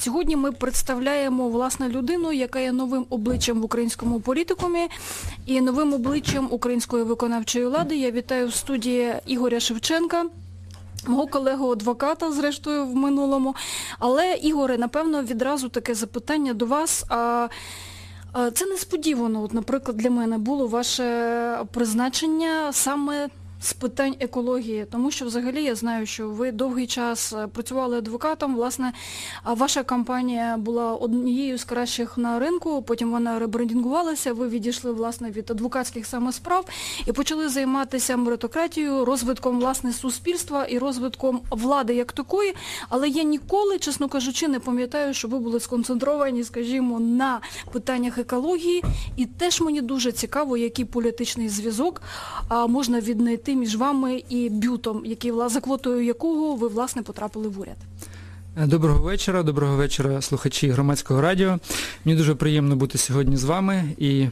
Сьогодні ми представляємо власне людину, яка є новим обличчям в українському політикумі і новим обличчям української виконавчої влади. Я вітаю в студії Ігоря Шевченка. Мого колегу адвоката, зрештою, в минулому. Але, Ігоре, напевно, відразу таке запитання до вас. А Це несподівано, от, наприклад, для мене було ваше призначення саме з питань екології, тому що взагалі я знаю, що ви довгий час е, працювали адвокатом. Власне, ваша компанія була однією з кращих на ринку, потім вона ребрендингувалася, ви відійшли власне від адвокатських саме справ і почали займатися меритократією, розвитком власне суспільства і розвитком влади як такої. Але я ніколи, чесно кажучи, не пам'ятаю, що ви були сконцентровані, скажімо, на питаннях екології. І теж мені дуже цікаво, який політичний зв'язок можна віднайти конфлікти між вами і бютом, який за квотою якого ви власне потрапили в уряд. Е, доброго вечора, доброго вечора, слухачі громадського радіо. Мені дуже приємно бути сьогодні з вами і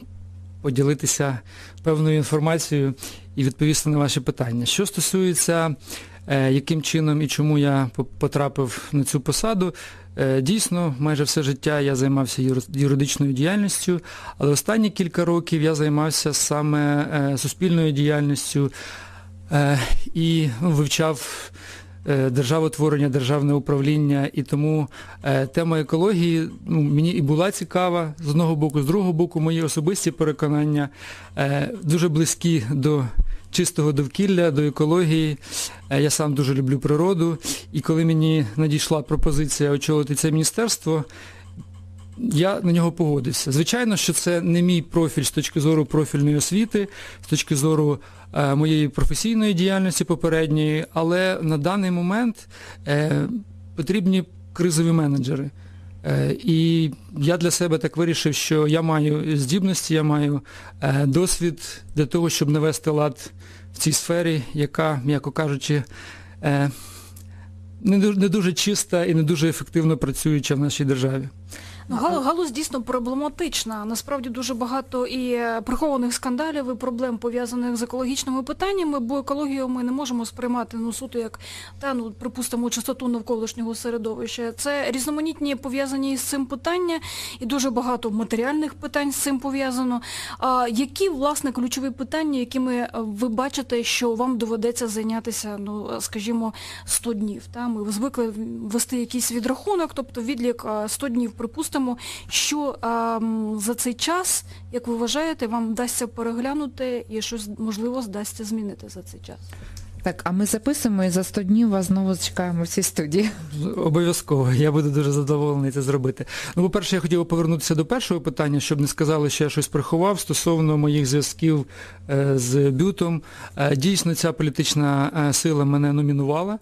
поділитися певною інформацією і відповісти на ваші питання. Що стосується, е, яким чином і чому я потрапив на цю посаду, Е, дійсно, майже все життя я займався юридичною діяльністю, але останні кілька років я займався саме суспільною діяльністю і ну, вивчав державотворення, державне управління, і тому тема екології ну, мені і була цікава з одного боку, з другого боку, мої особисті переконання дуже близькі до чистого довкілля, до екології. Е, я сам дуже люблю природу. І коли мені надійшла пропозиція очолити це міністерство, я на нього погодився. Звичайно, що це не мій профіль з точки зору профільної освіти, з точки зору е, моєї професійної діяльності попередньої, але на даний момент е, потрібні кризові менеджери. Е, і я для себе так вирішив, що я маю здібності, я маю е, досвід для того, щоб навести лад в цій сфері, яка, м'яко кажучи, е, не дуже чиста і не дуже ефективно працююча в нашій державі. Ну, галузь дійсно проблематична. Насправді дуже багато і е, прихованих скандалів, і проблем пов'язаних з екологічними питаннями, бо екологію ми не можемо сприймати ну, суто як та ну припустимо чистоту навколишнього середовища. Це різноманітні пов'язані з цим питання, і дуже багато матеріальних питань з цим пов'язано. А які власне ключові питання, якими е, ви бачите, що вам доведеться зайнятися, ну скажімо, 100 днів? Та ми звикли вести якийсь відрахунок, тобто відлік 100 днів, припустимо припустимо, що а, за цей час, як ви вважаєте, вам вдасться переглянути і щось можливо здасться змінити за цей час. Так, а ми записуємо і за 100 днів вас знову чекаємо в цій студії. Обов'язково, я буду дуже задоволений це зробити. Ну, по-перше, я хотів повернутися до першого питання, щоб не сказали, що я щось приховав стосовно моїх зв'язків е, з Бютом. Е, дійсно, ця політична е, сила мене номінувала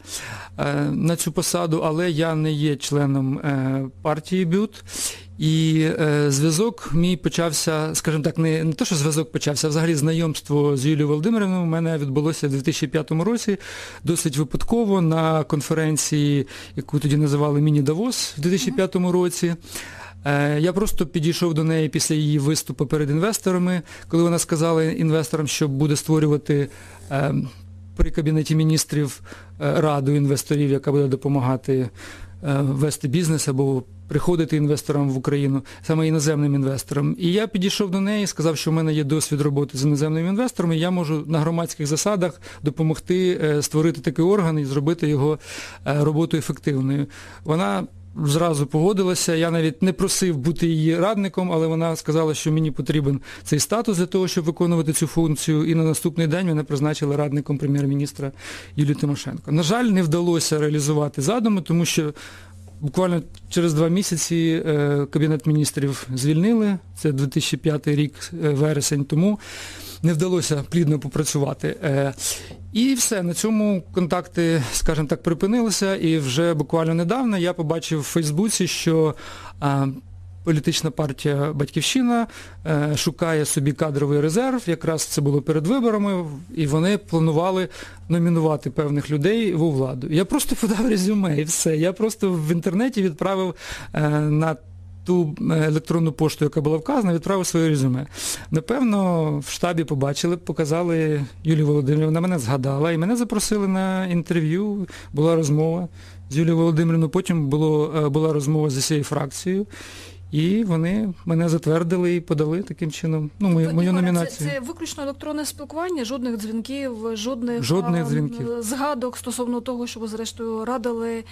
на цю посаду, але я не є членом партії Бют. І е, зв'язок мій почався, скажімо так, не не те, що зв'язок почався, а взагалі знайомство з Юлією Володимирівною у мене відбулося в 2005 році, досить випадково на конференції, яку тоді називали Міні-Давос в 2005 році. Е, я просто підійшов до неї після її виступу перед інвесторами, коли вона сказала інвесторам, що буде створювати е, при Кабінеті міністрів е, раду інвесторів, яка буде допомагати вести бізнес або приходити інвесторам в Україну, саме іноземним інвесторам. І я підійшов до неї, сказав, що в мене є досвід роботи з іноземними інвесторами, і я можу на громадських засадах допомогти е, створити такий орган і зробити його е, роботу ефективною. Вона Зразу погодилася, я навіть не просив бути її радником, але вона сказала, що мені потрібен цей статус для того, щоб виконувати цю функцію, і на наступний день мене призначили радником прем'єр-міністра Юлії Тимошенко. На жаль, не вдалося реалізувати задуми, тому що Буквально через два місяці е, Кабінет міністрів звільнили, це 2005 рік, е, вересень, тому не вдалося плідно попрацювати. Е, і все, на цьому контакти, скажімо так, припинилися. І вже буквально недавно я побачив в Фейсбуці, що політична партія Батьківщина е, шукає собі кадровий резерв, якраз це було перед виборами, і вони планували номінувати певних людей в владу. Я просто подав резюме і все. Я просто в інтернеті відправив е, на ту е, електронну пошту, яка була вказана, відправив своє резюме. Напевно, в штабі побачили, показали Юлію Володимирівну, мене згадала і мене запросили на інтерв'ю, була розмова. з Юлією Володимирівною, потім було, е, була розмова з усією фракцією, і вони мене затвердили і подали таким чином ну, мою, Тобто, мою номінацію. Це, це виключно електронне спілкування, жодних дзвінків, жодних, Жодних а, дзвінків. згадок стосовно того, що ви зрештою радили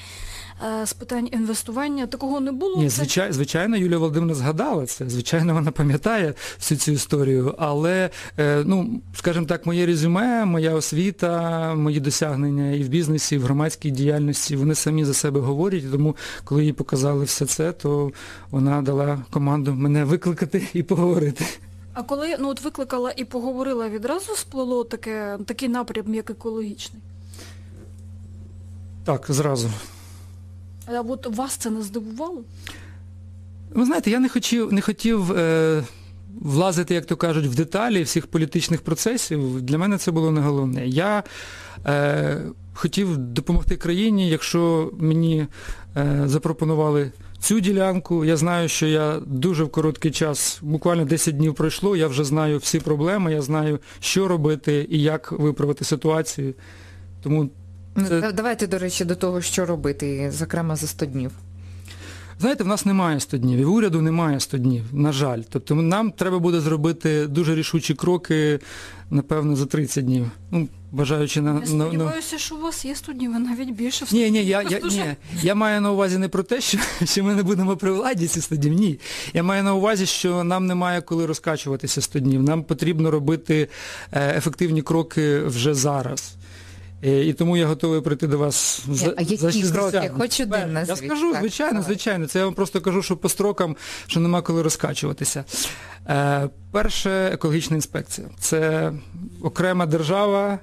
е, з питань інвестування. Такого не було. Ні, звичайно, звичайно, Юлія Володимирівна згадала це, звичайно, вона пам'ятає всю цю історію, але, е, ну, скажімо так, моє резюме, моя освіта, мої досягнення і в бізнесі, і в громадській діяльності, вони самі за себе говорять, тому, коли їй показали все це, то вона дала команду мене викликати і поговорити. А коли ну от викликала і поговорила, відразу сплело таке, такий напрям, як екологічний. Так, зразу. А от вас це не здивувало? Ви знаєте, я не хотів, не хотів е, влазити, як то кажуть, в деталі всіх політичних процесів. Для мене це було не головне. Я е, хотів допомогти країні, якщо мені е, запропонували цю ділянку. Я знаю, що я дуже в короткий час, буквально 10 днів пройшло, я вже знаю всі проблеми, я знаю, що робити і як виправити ситуацію. Тому Ну, Це- Давайте, до речі, до того, що робити, зокрема за 100 днів. Знаєте, в нас немає 100 днів, і в уряду немає 100 днів, на жаль. Тобто нам треба буде зробити дуже рішучі кроки, напевно, за 30 днів. Ну, бажаючи на... Я на- на- сподіваюся, що у вас є студії, ви навіть більше Ні, ні, я, я, ні, я маю на увазі не про те, що, що ми не будемо при владі ці 100 днів, ні. Я маю на увазі, що нам немає коли розкачуватися 100 днів. Нам потрібно робити е, ефективні кроки вже зараз. Е, І тому я готовий прийти до вас за, А які за 60. кроки? Хоч один Я скажу, Так, звичайно, давай. звичайно. Це я вам просто кажу, що по строкам, що нема коли розкачуватися. Е, перше, екологічна інспекція. Це окрема держава,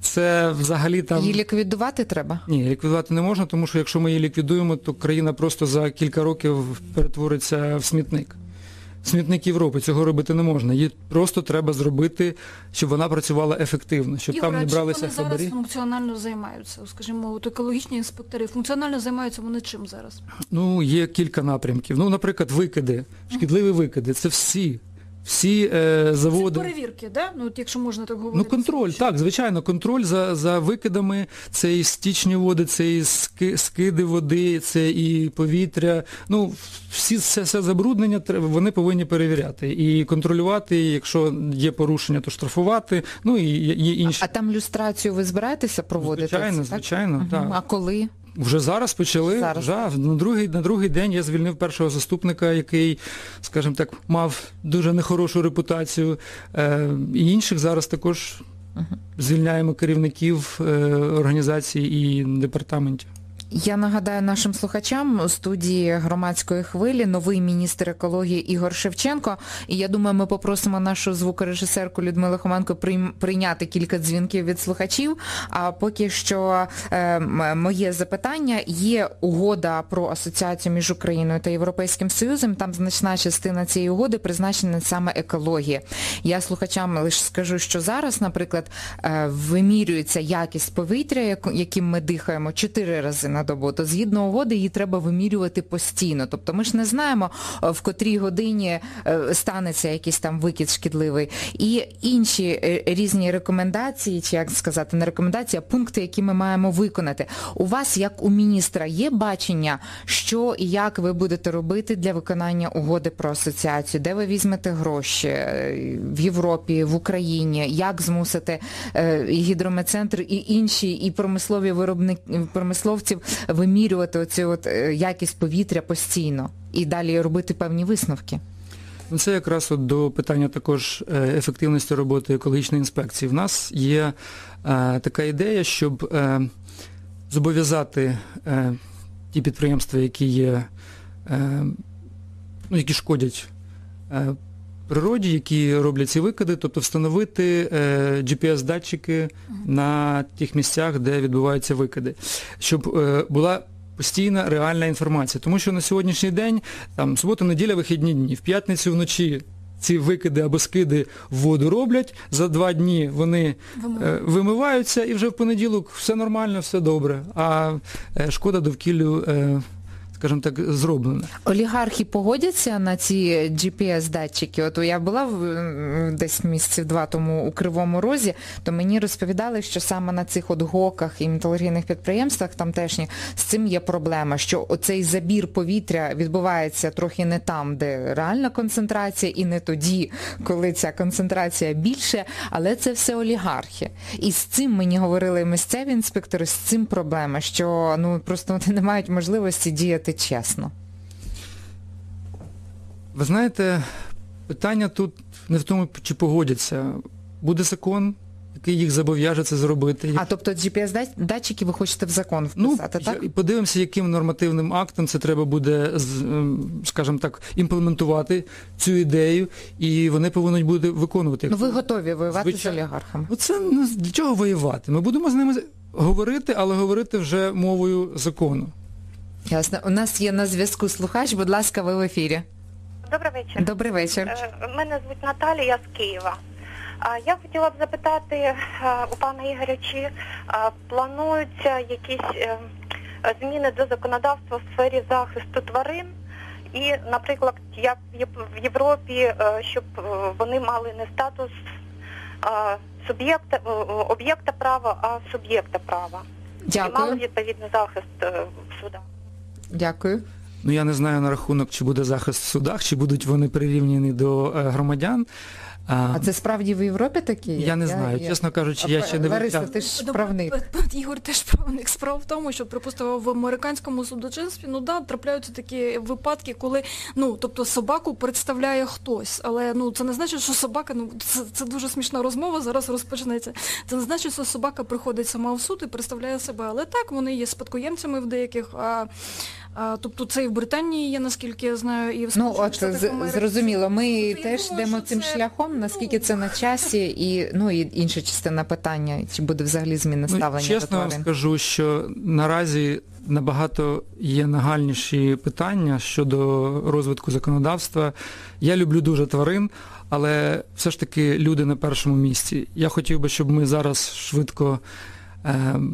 це взагалі там... Її ліквідувати треба? Ні, ліквідувати не можна, тому що якщо ми її ліквідуємо, то країна просто за кілька років перетвориться в смітник. Смітник Європи цього робити не можна. Її просто треба зробити, щоб вона працювала ефективно, щоб Ігор, там не бралися вони зараз функціонально займаються? Скажімо, от екологічні інспектори функціонально займаються вони чим зараз? Ну, є кілька напрямків. Ну, наприклад, викиди, шкідливі викиди. Це всі. Всі е, заводи. Це перевірки, да? Ну, от якщо можна так говорити. Ну, контроль, так, звичайно, контроль за, за викидами, це і стічні води, це і ски, скиди води, це і повітря. Ну, всі все, все забруднення вони повинні перевіряти. І контролювати, і якщо є порушення, то штрафувати. Ну і є, інші. А там люстрацію ви збираєтеся проводити? Звичайно, так? звичайно, так. А коли? Вже зараз почали. Зараз. Вже, на, другий, на другий день я звільнив першого заступника, який, скажімо так, мав дуже нехорошу репутацію. Е, і інших зараз також звільняємо керівників е, організацій і департаментів. Я нагадаю нашим слухачам у студії громадської хвилі новий міністр екології Ігор Шевченко. І я думаю, ми попросимо нашу звукорежисерку Людмилу Хоменко прийняти кілька дзвінків від слухачів. А поки що е, моє запитання є угода про асоціацію між Україною та Європейським Союзом. Там значна частина цієї угоди призначена саме екології. Я слухачам лише скажу, що зараз, наприклад, е, вимірюється якість повітря, яким ми дихаємо, чотири рази на добу. То згідно угоди її треба вимірювати постійно. Тобто ми ж не знаємо, е, в котрій годині е, станеться якийсь там викид шкідливий. І інші е, різні рекомендації, чи як сказати, не рекомендації, а пункти, які ми маємо виконати. У вас, як у міністра, є бачення, що і як ви будете робити для виконання угоди про асоціацію, де ви візьмете гроші в Європі, в Україні, як змусити гідрометцентр, і інші, і промислові виробники промисловців вимірювати оцю от е, якість повітря постійно і далі робити певні висновки. Ну, Це якраз от до питання також е, ефективності роботи екологічної інспекції. В нас є е, така ідея, щоб е, зобов'язати е, ті підприємства, які є, е, ну, які шкодять природі, які роблять ці викиди, тобто встановити е, GPS-датчики на тих місцях, де відбуваються викиди, щоб е, була постійна реальна інформація. Тому що на сьогоднішній день, там, субота, неділя, вихідні дні, в п'ятницю вночі ці викиди або скиди в воду роблять, за два дні вони е, вимиваються і вже в понеділок все нормально, все добре. А е, шкода довкіллю, е, скажімо так, зроблена. Олігархи погодяться на ці GPS-датчики. От я була в, десь місяців два тому у Кривому Розі, то мені розповідали, що саме на цих от гоках і металургійних підприємствах тамтешніх з цим є проблема, що оцей забір повітря відбувається трохи не там, де реальна концентрація, і не тоді, коли ця концентрація більше, але це все олігархи. І з цим мені говорили місцеві інспектори, з цим проблема, що ну просто вони не мають можливості діяти чесно. Ви знаєте, питання тут не в тому, чи погодяться. Буде закон, який їх зобов'яже це зробити. А тобто GPS-датчики ви хочете в закон Ну, так? і подивимося, яким нормативним актом це треба буде, ем, скажімо так, імплементувати цю ідею, і вони повинні бути виконувати. Ну ви готові воювати Звичайно. з олігархами? Ну, для чого воювати? Ми будемо з ними говорити, але говорити вже мовою закону. Ясно. У нас є на зв'язку слухач, будь ласка, ви в ефірі. Добрий вечір. Добрий вечір. Е, Мене звуть Наталія, я з Києва. А Я хотіла б запитати е, у пана Ігоря, чи е, плануються якісь е, зміни до законодавства в сфері захисту тварин і, наприклад, як в Єп- в Європі, е, щоб е, вони мали не статус е, суб'єкта е, об'єкта права, а суб'єкта права. І мали Дякую. відповідний захист е, в судах. Дякую. Ну я не знаю на рахунок, чи буде захист в судах, чи будуть вони прирівняні до е, громадян. А це справді в Європі такі? Я не знаю, чесно кажучи, я ще не Лариса, ти ж правник. Ігор теж правник. Справа в тому, що припустимо в американському судочинстві, ну да, трапляються такі випадки, коли ну тобто собаку представляє хтось, але ну це не значить, що собака, ну це, це дуже смішна розмова. Зараз розпочнеться. Це не значить, що собака приходить сама в суд і представляє себе. Але так вони є спадкоємцями в деяких. А, а, тобто це і в Британії є, наскільки я знаю, і в Ну от Штатах з- зрозуміло, ми Я теж йдемо цим це, шляхом, наскільки ну, це на часі, і ну і інша частина питання, чи буде взагалі зміна Ну, ставлення до чесно вам скажу, що наразі набагато є нагальніші питання щодо розвитку законодавства. Я люблю дуже тварин, але все ж таки люди на першому місці. Я хотів би, щоб ми зараз швидко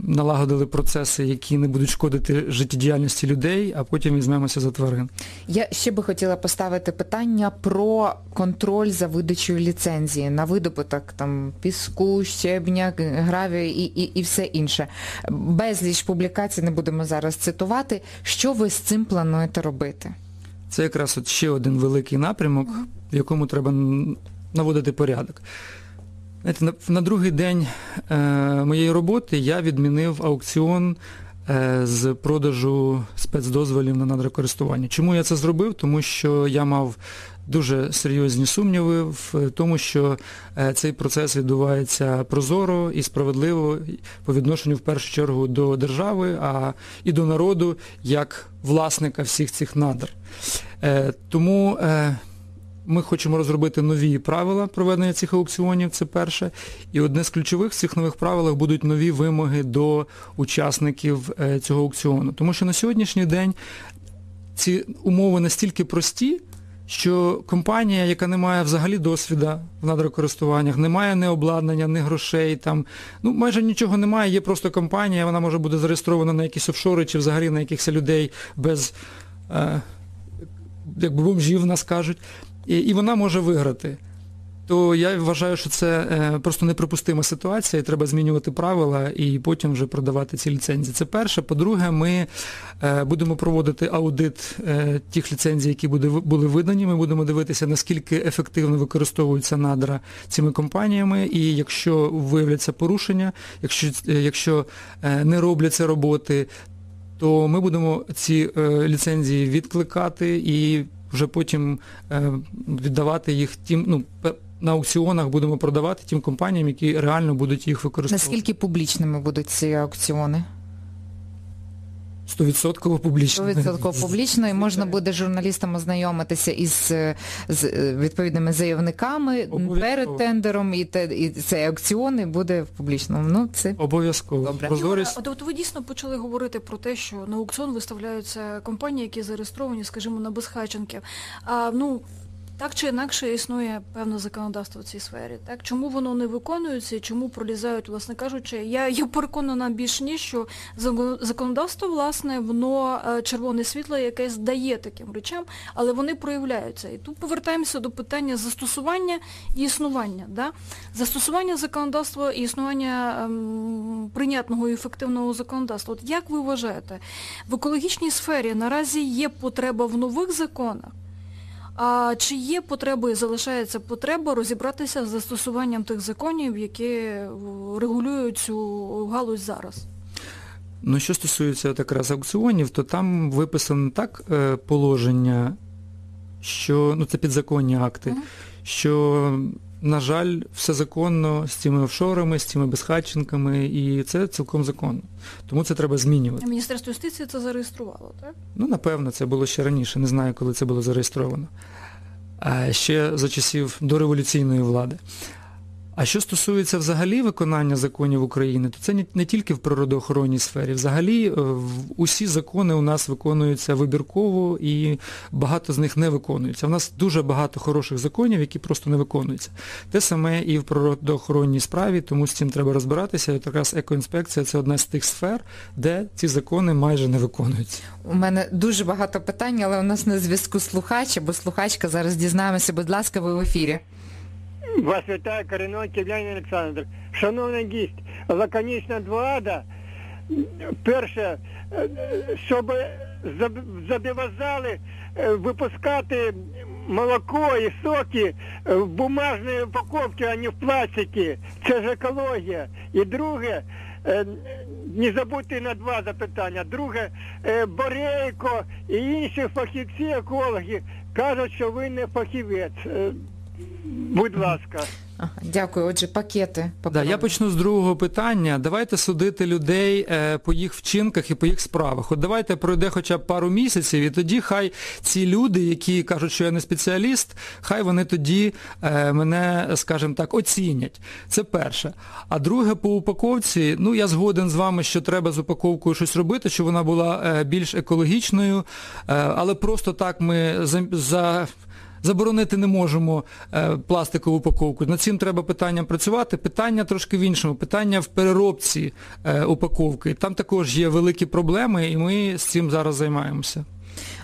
налагодили процеси, які не будуть шкодити життєдіяльності людей, а потім візьмемося за тварин. Я ще би хотіла поставити питання про контроль за видачею ліцензії на видобуток там піску, щебня, гравію і, і, і все інше. Безліч публікацій не будемо зараз цитувати. Що ви з цим плануєте робити? Це якраз от ще один великий напрямок, в якому треба наводити порядок. Знаєте, на, на другий день е, моєї роботи я відмінив аукціон е, з продажу спецдозволів на надрокористування. Чому я це зробив? Тому що я мав дуже серйозні сумніви в тому, що е, цей процес відбувається прозоро і справедливо по відношенню в першу чергу до держави, а і до народу як власника всіх цих надр. Е, Тому е, ми хочемо розробити нові правила проведення цих аукціонів, це перше. І одне з ключових в цих нових правилах будуть нові вимоги до учасників е, цього аукціону. Тому що на сьогоднішній день ці умови настільки прості, що компанія, яка не має взагалі досвіду в надрокористуваннях, не має ні обладнання, ні грошей, там, ну майже нічого немає, є просто компанія, вона може бути зареєстрована на якісь офшори чи взагалі на якихось людей без, е, якби бомжів, нас кажуть, і, і вона може виграти. То я вважаю, що це е, просто неприпустима ситуація, і треба змінювати правила і потім вже продавати ці ліцензії. Це перше. По-друге, ми е, будемо проводити аудит е, тих ліцензій, які були видані. Ми будемо дивитися, наскільки ефективно використовуються надра цими компаніями, і якщо виявляться порушення, якщо, якщо не робляться роботи, то ми будемо ці ліцензії відкликати і вже потім е, віддавати їх тим, ну, на аукціонах будемо продавати тим компаніям, які реально будуть їх використовувати. Наскільки публічними будуть ці аукціони? 100% публічно. 100% публічно, і можна буде журналістам ознайомитися із з е, відповідними заявниками Обов'язково. перед тендером, і, те, і цей аукціон і буде в публічному. Ну, це Обов'язково. Добре. Прозорість. От, от ви дійсно почали говорити про те, що на аукціон виставляються компанії, які зареєстровані, скажімо, на безхатченків. А, ну, Так чи інакше існує певне законодавство в цій сфері. Так чому воно не виконується і чому пролізають, власне кажучи, я, я переконана більш ніж, що законодавство, власне, воно е, червоне світло, яке здає таким речам, але вони проявляються. І тут повертаємося до питання застосування і існування. Да? Застосування законодавства і існування ем, прийнятного і ефективного законодавства. От як ви вважаєте, в екологічній сфері наразі є потреба в нових законах? А чи є потреба і залишається потреба розібратися з застосуванням тих законів, які регулюють цю галузь зараз? Ну, що стосується якраз аукціонів, то там виписано так е, положення, що ну це підзаконні акти, Мгм. що, на жаль, все законно з цими офшорами, з цими безхатченками, і це цілком законно. Тому це треба змінювати. Міністерство юстиції це зареєструвало, так? Ну, напевно, це було ще раніше, не знаю, коли це було зареєстровано. А ще за часів дореволюційної влади. А що стосується взагалі виконання законів України, то це не, тільки в природоохоронній сфері. Взагалі е, усі закони у нас виконуються вибірково і багато з них не виконуються. У нас дуже багато хороших законів, які просто не виконуються. Те саме і в природоохоронній справі, тому з цим треба розбиратися. І якраз екоінспекція це одна з тих сфер, де ці закони майже не виконуються. У мене дуже багато питань, але у нас на зв'язку слухач або слухачка. Зараз дізнаємося, будь ласка, ви в ефірі. Вас вітає Коренной Ківляний Олександр. Шановний гість, лаконічна двоада. Перше, е, щоб заб- зобов'язали е, випускати молоко і соки в бумажній упаковці, а не в пластикі. Це ж екологія. І друге, е, не забудьте на два запитання. Друге, Борейко і інші фахівці екологи кажуть, що ви не фахівець. Будь ласка. Ага, дякую. Отже, пакети. Да, я почну з другого питання. Давайте судити людей е, по їх вчинках і по їх справах. От давайте пройде хоча б пару місяців, і тоді хай ці люди, які кажуть, що я не спеціаліст, хай вони тоді е, мене, скажімо так, оцінять. Це перше. А друге, по упаковці, ну я згоден з вами, що треба з упаковкою щось робити, щоб вона була е, більш екологічною, е, але просто так ми за. за Заборонити не можемо е, пластикову упаковку. Над цим треба питанням працювати. Питання трошки в іншому. Питання в переробці е, упаковки. Там також є великі проблеми, і ми з цим зараз займаємося.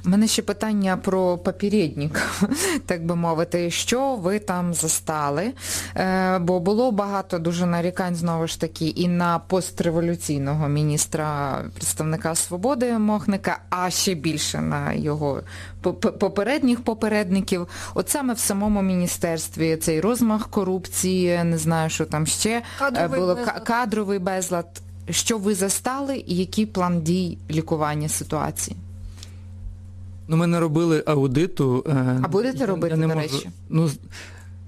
У мене ще питання про попередник, так би мовити. Що ви там застали? Е, бо було багато дуже нарікань, знову ж таки, і на постреволюційного міністра, представника Свободи Мохника, а ще більше на його попередніх попередників. От саме в самому міністерстві цей розмах корупції, не знаю, що там ще е, Кадровий було безлад. кадровий безлад. Що ви застали і який план дій лікування ситуації? Ну, ми не робили аудиту. е, А будете робити, я речі? Ну,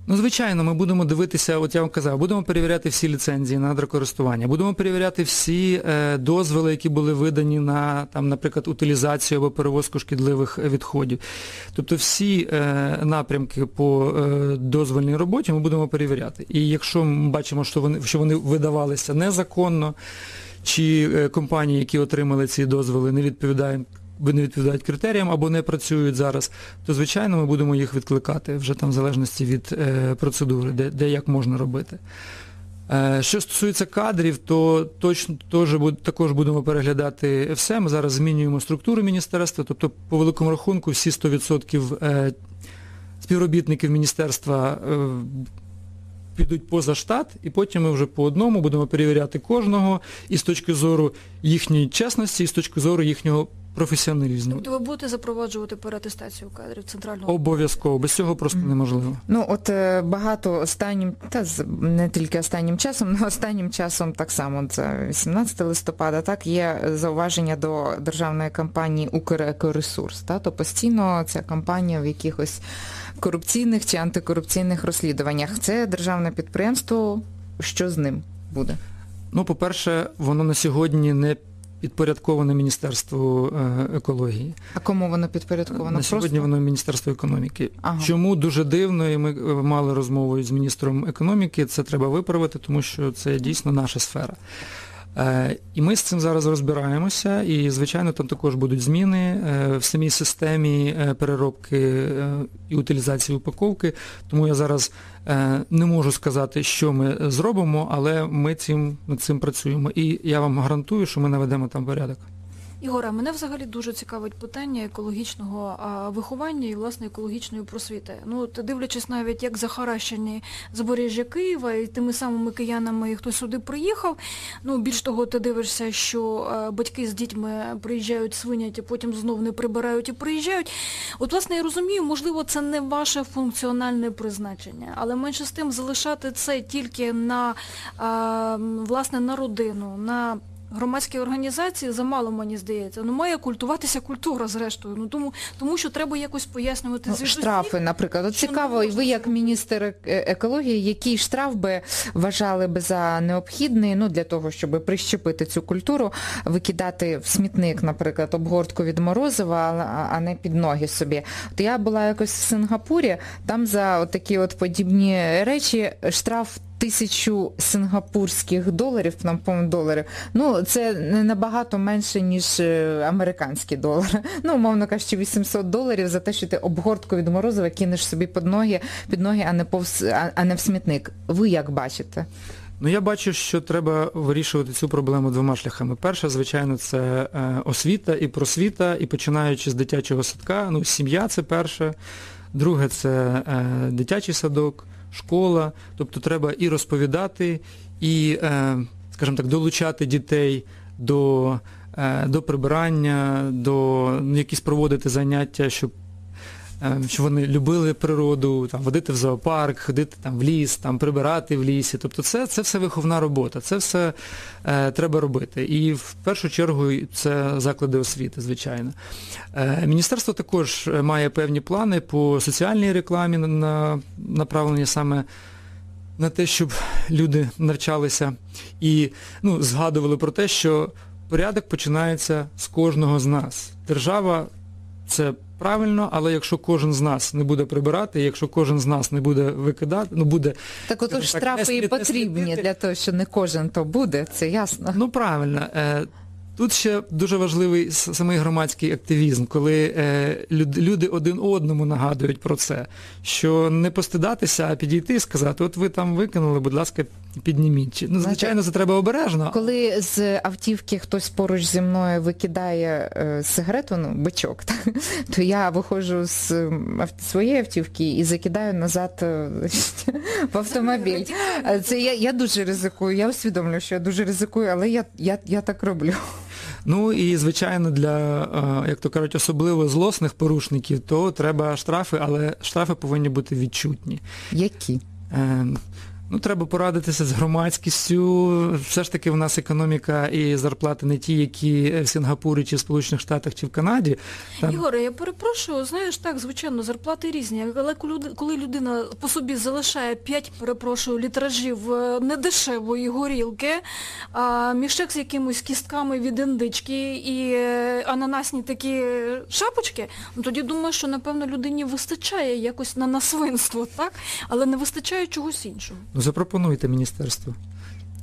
ну, звичайно, ми будемо дивитися, от я вам казав, будемо перевіряти всі ліцензії на надрокористування, будемо перевіряти всі е, дозволи, які були видані на, там, наприклад, утилізацію або перевозку шкідливих е, відходів. Тобто всі е, напрямки по е, дозвольній роботі ми будемо перевіряти. І якщо ми бачимо, що вони, що вони видавалися незаконно, чи е, компанії, які отримали ці дозволи, не відповідають не відповідають критеріям або не працюють зараз, то звичайно ми будемо їх відкликати вже там в залежності від е, процедури, де, де як можна робити. Е, що стосується кадрів, то точно теж також будемо переглядати все. Ми зараз змінюємо структуру міністерства, тобто по великому рахунку всі 100% е, співробітників міністерства підуть поза штат, і потім ми вже по одному будемо перевіряти кожного і з точки зору їхньої чесності, і з точки зору їхнього професіоналізму. Тобто ви будете запроваджувати переатестацію кадрів центрального Обов'язково, без цього просто неможливо. Ну, от е, багато останнім, та не тільки останнім часом, але останнім часом так само, це 18 листопада, так, є зауваження до державної компанії Укрекоресурс. Та, то постійно ця компанія в якихось корупційних чи антикорупційних розслідуваннях. Це державне підприємство, що з ним буде? Ну, по-перше, воно на сьогодні не підпорядковане Міністерству е, екології. А кому воно підпорядковано? на сьогодні Просто? воно Міністерство економіки. Ага. Чому дуже дивно, і ми е, мали розмову з міністром економіки, це треба виправити, тому що це дійсно наша сфера. Е, І ми з цим зараз розбираємося, і, звичайно, там також будуть зміни е, в самій системі е, переробки і утилізації упаковки. Тому я зараз не можу сказати, що ми зробимо, але ми цим, над цим працюємо. І я вам гарантую, що ми наведемо там порядок. Ігоре, мене взагалі дуже цікавить питання екологічного а, виховання і власне екологічної просвіти. Ну, от дивлячись навіть, як захаращені Запоріжжя Києва і тими самими киянами, хто сюди приїхав. Ну, більш того, ти дивишся, що батьки з дітьми приїжджають, свинять, і потім знов не прибирають і приїжджають. От, власне, я розумію, можливо, це не ваше функціональне призначення, але менше з тим залишати це тільки на а, власне на родину, на громадські організації замало, мені здається. Ну, має культуватися культура, зрештою. Ну тому, тому що треба якось пояснювати Ну, штрафи, наприклад. От цікаво, можна ви як міністр екології, який штраф би вважали би за необхідний, ну для того, щоб прищепити цю культуру, викидати в смітник, наприклад, обгортку від морозива, а не під ноги собі. От я була якось в Сингапурі, там за такі от подібні речі штраф тисячу сингапурських доларів, нам по доларів. Ну, це набагато менше, ніж е, американські долари. Ну, умовно кажучи, 800 доларів за те, що ти обгортку від морозива кинеш собі під ноги, під ноги, а не повз, а, не в смітник. Ви як бачите? Ну, я бачу, що треба вирішувати цю проблему двома шляхами. Перше, звичайно, це е, освіта і просвіта, і починаючи з дитячого садка, ну, сім'я це перше. Друге, це е, дитячий садок, школа. Тобто треба і розповідати, і, е, скажімо так, долучати дітей до, е, до прибирання, до ну, якісь проводити заняття, щоб е, щоб вони любили природу, там, водити в зоопарк, ходити там, в ліс, там, прибирати в лісі. Тобто це, це все виховна робота, це все е, треба робити. І в першу чергу це заклади освіти, звичайно. Е, міністерство також е, має певні плани по соціальній рекламі, на, направлені саме на те, щоб люди навчалися і ну, згадували про те, що порядок починається з кожного з нас. Держава це правильно, але якщо кожен з нас не буде прибирати, якщо кожен з нас не буде викидати, ну буде, Так отож так, штрафи і потрібні для того, що не кожен то буде, це ясно. ну правильно. Тут ще дуже важливий самий громадський активізм, коли е, люди один одному нагадують про це, що не постидатися, а підійти і сказати, от ви там викинули, будь ласка, підніміть. Ну, звичайно, це треба обережно. Коли з автівки хтось поруч зі мною викидає е, сигарету, ну, бичок, так, то я виходжу з своєї автівки і закидаю назад е, в автомобіль. Це я, я дуже ризикую, я усвідомлюю, що я дуже ризикую, але я, я, я так роблю. Ну і звичайно для, е, як то кажуть, особливо злосних порушників, то треба штрафи, але штрафи повинні бути відчутні. Які? Ну, треба порадитися з громадськістю. Все ж таки в нас економіка і зарплати не ті, які в Сінгапурі, чи в Сполучених Штатах, чи в Канаді. Там, Ігоре, я перепрошую, знаєш, так, звичайно, зарплати різні, але коли людина по собі залишає 5, перепрошую, літражів е, недешевої горілки, мішек з якимось кістками від індички і е, ананасні такі шапочки, ну тоді думаю, що, напевно, людині вистачає якось на насвинство, так? Але не вистачає чогось іншого. Ну, запропонуйте міністерству.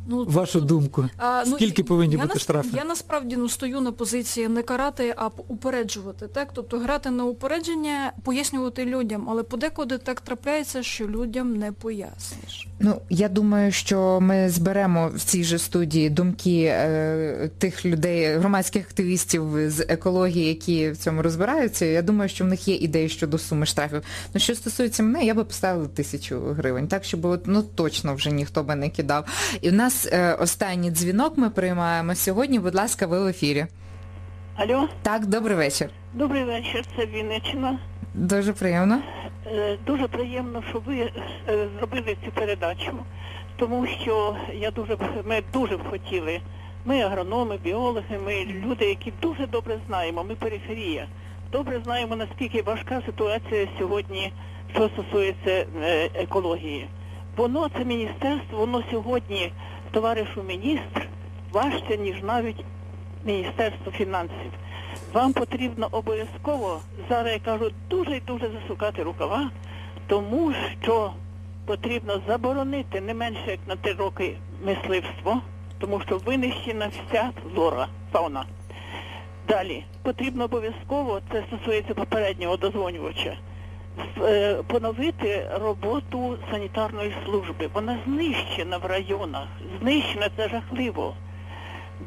Ну, Вашу тут- думку. А, ну, Скільки повинні я бути нас- штрафи? Я насправді ну, стою на позиції не карати, а упереджувати. Так? Тобто грати на упередження, пояснювати людям, але подекуди так трапляється, що людям не поясниш. Ну, я думаю, що ми зберемо в цій же студії думки е, тих людей, громадських активістів з екології, які в цьому розбираються. Я думаю, що в них є ідеї щодо суми штрафів. Ну, що стосується мене, я би поставила тисячу гривень, так, щоб от, ну, точно вже ніхто би не кидав. І в нас е, останній дзвінок ми приймаємо сьогодні. Будь ласка, ви в ефірі. Алло, Так, добрий вечір. добрий вечір, це Вінниччина. Дуже приємно. Е, Дуже приємно, що ви е, зробили цю передачу, тому що я дуже ми дуже б хотіли. Ми агрономи, біологи, ми люди, які дуже добре знаємо, ми периферія. Добре знаємо, наскільки важка ситуація сьогодні, що стосується екології. Воно, це міністерство, воно сьогодні, товаришу міністр, важче, ніж навіть Міністерство фінансів. Вам потрібно обов'язково, зараз я кажу, дуже і дуже засукати рукава, тому що потрібно заборонити не менше як на три роки мисливство, тому що винищена вся флора, фауна. Далі потрібно обов'язково, це стосується попереднього дозвонювача, поновити роботу санітарної служби. Вона знищена в районах, знищена це жахливо.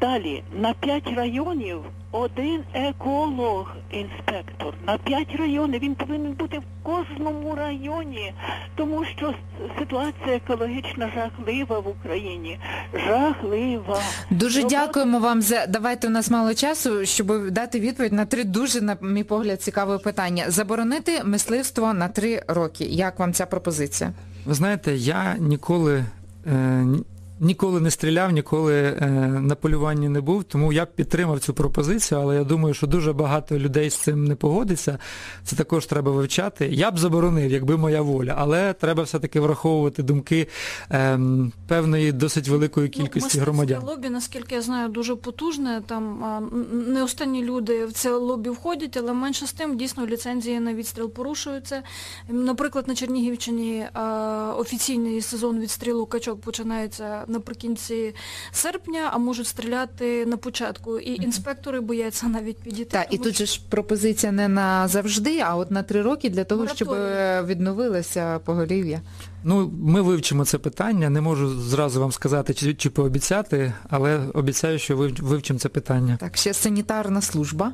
Далі на п'ять районів один еколог, інспектор. На п'ять районів він повинен бути в кожному районі, тому що ситуація екологічна жахлива в Україні. Жахлива. Дуже Робота- дякуємо вам за давайте у нас мало часу, щоб дати відповідь на три дуже, на мій погляд, цікаве питання. Заборонити мисливство на три роки. Як вам ця пропозиція? Ви знаєте, я ніколи, е, ніколи не стріляв, ніколи е, на полюванні не був, тому я б підтримав цю пропозицію, але я думаю, що дуже багато людей з цим не погодиться. Це також треба вивчати. Я б заборонив, якби моя воля, але треба все-таки враховувати думки е, певної досить великої кількості ну, громадян. лобі, наскільки я знаю, дуже потужне. Там не останні люди в це лобі входять, але менше з тим дійсно ліцензії на відстріл порушуються. Наприклад, на Чернігівщині офіційний сезон відстрілу качок починається наприкінці серпня, а можуть стріляти на початку. І інспектори бояться навіть підійти. Так, і тут же ж пропозиція не на завжди, а от на три роки для того, щоб е, відновилося поголів'я. Ну, ми вивчимо це питання. Не можу зразу вам сказати чи, чи пообіцяти, але обіцяю, що вив- вивчимо це питання. Так, ще санітарна служба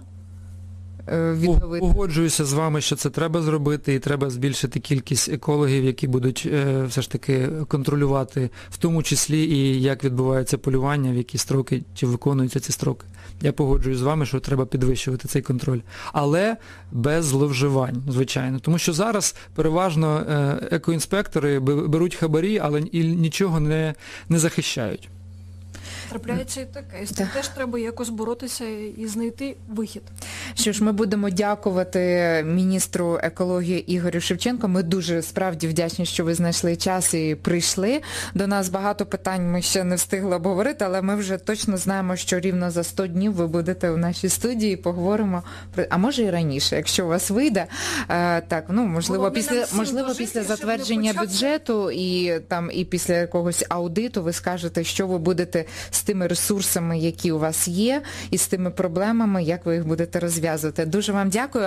відновити. Погоджуюся з вами, що це треба зробити, і треба збільшити кількість екологів, які будуть е, все ж таки контролювати, в тому числі і як відбувається полювання, в які строки, чи виконуються ці строки. Я погоджуюсь з вами, що треба підвищувати цей контроль. Але без зловживань, звичайно. Тому що зараз переважно е, екоінспектори беруть хабарі, але і нічого не, не захищають. Трапляється і таке. І з цим теж треба якось боротися і знайти вихід. Що ж, ми будемо дякувати міністру екології Ігорю Шевченко. Ми дуже справді вдячні, що ви знайшли час і прийшли. До нас багато питань ми ще не встигли обговорити, але ми вже точно знаємо, що рівно за 100 днів ви будете у нашій студії, поговоримо про а може і раніше, якщо у вас вийде. Е, так, ну можливо, Головне після можливо, дожити, після затвердження бюджету і там і після якогось аудиту ви скажете, що ви будете з тими ресурсами, які у вас є, і з тими проблемами, як ви їх будете розв'язувати. Дуже вам дякую.